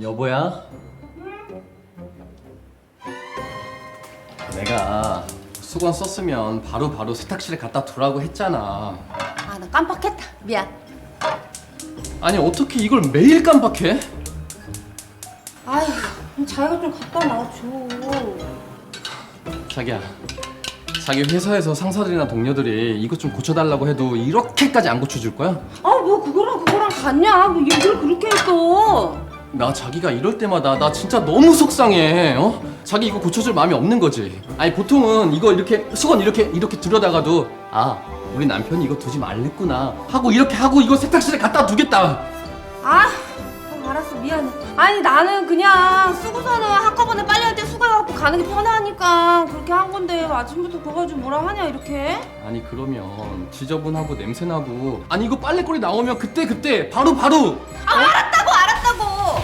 여보야? 내가 수건 썼으면 바로바로 세탁실에 갖다 두라고 했잖아. 아 나 깜빡했다 미안 아니 어떻게 이걸 매일 깜빡해? 아휴 자기가 좀 갖다 놔줘 자기야 자기 회사에서 상사들이나 동료들이 이것 좀 고쳐달라고 해도 이렇게까지 안 고쳐줄 거야? 아 뭐 그거랑 그거랑 같냐 뭐 얘기를 그렇게 했어 나 자기가 이럴 때마다 나 진짜 너무 속상해 어? 자기 이거 고쳐줄 마음이 없는 거지 아니 보통은 이거 이렇게 수건 이렇게 이렇게 들여다가도 아 우리 남편이 이거 두지 말랬구나 하고 이렇게 하고 이거 세탁실에 갖다 두겠다 아 어, 알았어 미안해. 아니 나는 그냥 쓰고서는 한꺼번에 빨리 할 때 수거해갖고 가는 게 편하니까 그렇게 한 건데 아침부터 그거 가지고 뭐라 하냐 이렇게? 아니 그러면 지저분하고 냄새나고. 아니 이거 빨래거리 나오면 그때 그때 바로 바로! 아 알았다고 알았다고!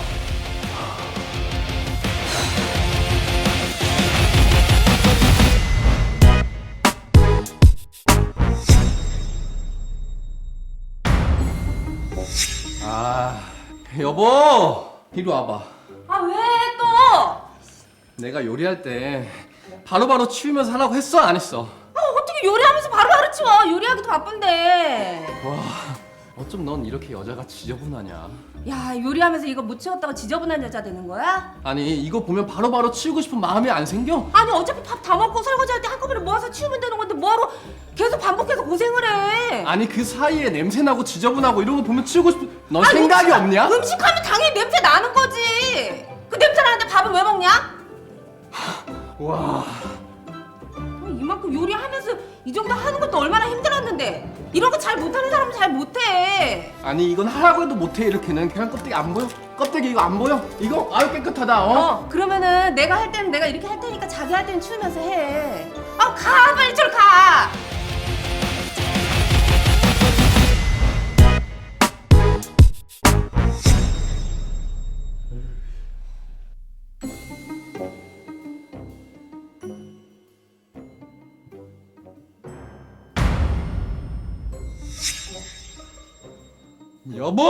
아 여보 이리 와봐 아 왜 또? 내가 요리할 때 바로바로 치우면서 하라고 했어 안 했어? 아 어떻게 요리하면서 바로바로 치워 요리하기도 바쁜데 와 어쩜 넌 이렇게 여자가 지저분하냐 야 요리하면서 이거 못 치웠다고 지저분한 여자 되는 거야? 아니 이거 보면 바로바로 치우고 싶은 마음이 안 생겨? 아니 어차피 밥 다 먹고 설거지할 때 한꺼번에 모아서 치우면 되는 건데 뭐하러 계속 반복해서 고생을 해 아니 그 사이에 냄새나고 지저분하고 이런 거 보면 치우고 싶은 넌 아니, 생각이 음식- 없냐? 음식하면 당연히 냄새 나는 거지 그 냄새 나는데 밥은 왜 먹냐? 와 어, 이만큼 요리하면서 이 정도 하는 것도 얼마나 힘들었는데 이런 거 잘 못하는 사람은 잘 못해 아니 이건 하라고 해도 못해 이렇게는 그냥 껍데기 안 보여? 껍데기 이거 안 보여? 이거 아유 깨끗하다 어? 어 그러면은 내가 할 때는 내가 이렇게 할 테니까 자기 할 때는 치우면서 해 아 가 빨리 저리 가 여보!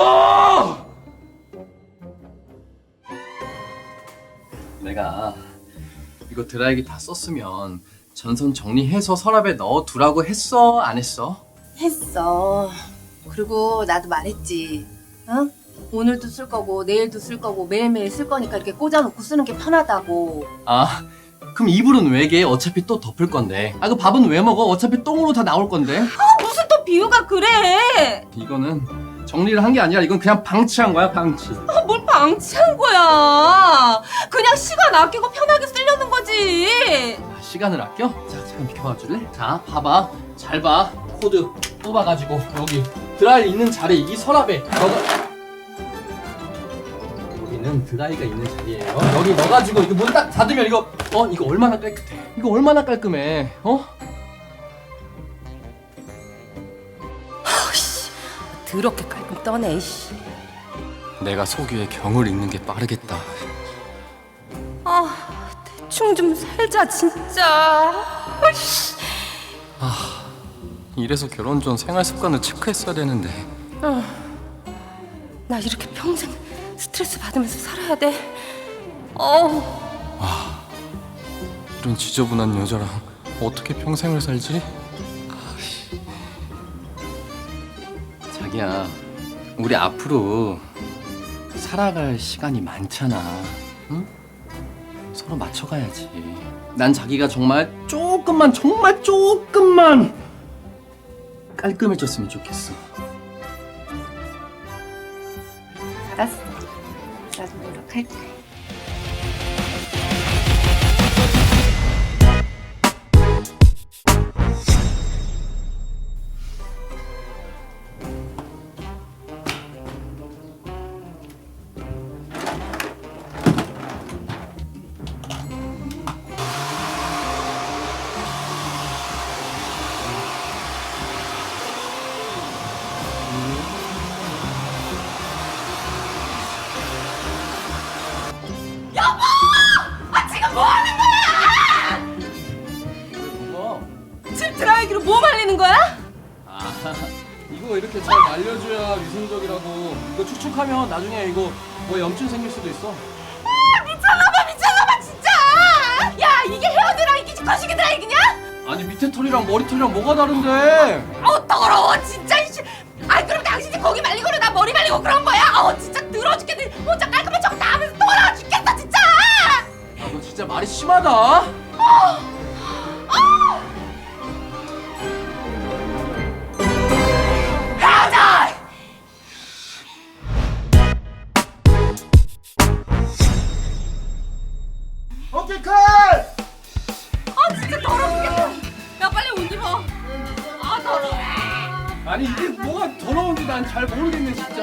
내가 이거 드라이기 다 썼으면 전선 정리해서 서랍에 넣어 두라고 했어 안 했어? 했어. 그리고 나도 말했지. 응? 오늘도 쓸 거고 내일도 쓸 거고 매일매일 쓸 거니까 이렇게 꽂아놓고 쓰는 게 편하다고. 아 그럼 이불은 왜게 어차피 또 덮을 건데 아 그 밥은 왜 먹어 어차피 똥으로 다 나올 건데 아, 무슨 또 비유가 그래? 이거는 정리를 한 게 아니라 이건 그냥 방치한 거야 방치 아, 뭘 방치한 거야? 그냥 시간 아끼고 편하게 쓰려는 거지. 아, 시간을 아껴? 자 잠깐 비켜봐 줄래? 자 봐봐 잘 봐 코드 뽑아가지고 여기 드라이 있는 자리 이 서랍에 넣어 여기는 드라이가 있는 자리예요 여기 넣어가지고 이거 문 딱 닫으면 이거 어 이거 얼마나 깨끗해 이거 얼마나 깔끔해 어? 더럽게 깔끔 떠네. 씨. 내가 속위에 경을 읽는 게 빠르겠다 아 대충 좀 살자 진짜. 아이씨. 이래서 결혼 전 생활 습관을 체크했어야 되는데 나 이렇게 평생 스트레스 받으면서 살아야 돼. 어우. 이런 지저분한 여자랑 어떻게 평생을 살지? 자기야, 우리 앞으로 살아갈 시간이 많잖아. 응? 서로 맞춰가야지. 난 자기가 정말 조금만, 정말 조금만 깔끔해졌으면 좋겠어. 알았어. 나도 노력할게. 말려줘야 위생적이라고. 이거 축축하면 나중에 이거 뭐 염증 생길 수도 있어. 아, 미쳤나봐 미쳤나봐 진짜! 야 이게 헤어드랑 이게 거시기들아 이기냐? 아니 밑에 털이랑 머리 털이랑 뭐가 다른데? 아우 더러워 진짜 이씨! 아이 그럼 당신이 거기 말리고는 나 머리 말리고 그런 거야? 아우 진짜 더러워 죽겠네. 혼자 깔끔한 척다 하면서 더러워 죽겠어 진짜! 아, 너 진짜 말이 심하다. 헤어 아니 이게 뭐가 더러운지 난 잘 모르겠네 진짜.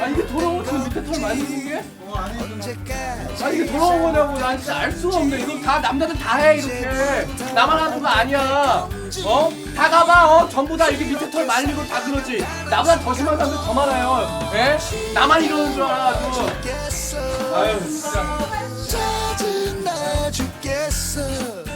아 이게 더러워 저 밑에 털 많이 게? 아 이게 더러운 거냐고. 난 진짜 알 수가 없네. 이거 다 남자들 다 해 이렇게. 나만 하는 거 아니야. 어? 다 가봐 어? 전부 다 이렇게 밑에 털 말리고 다 그러지. 나보다 더 심한 사람들 더 많아요. 예? 나만 이러는 줄 알아 아주 아유 진짜. 죽겠어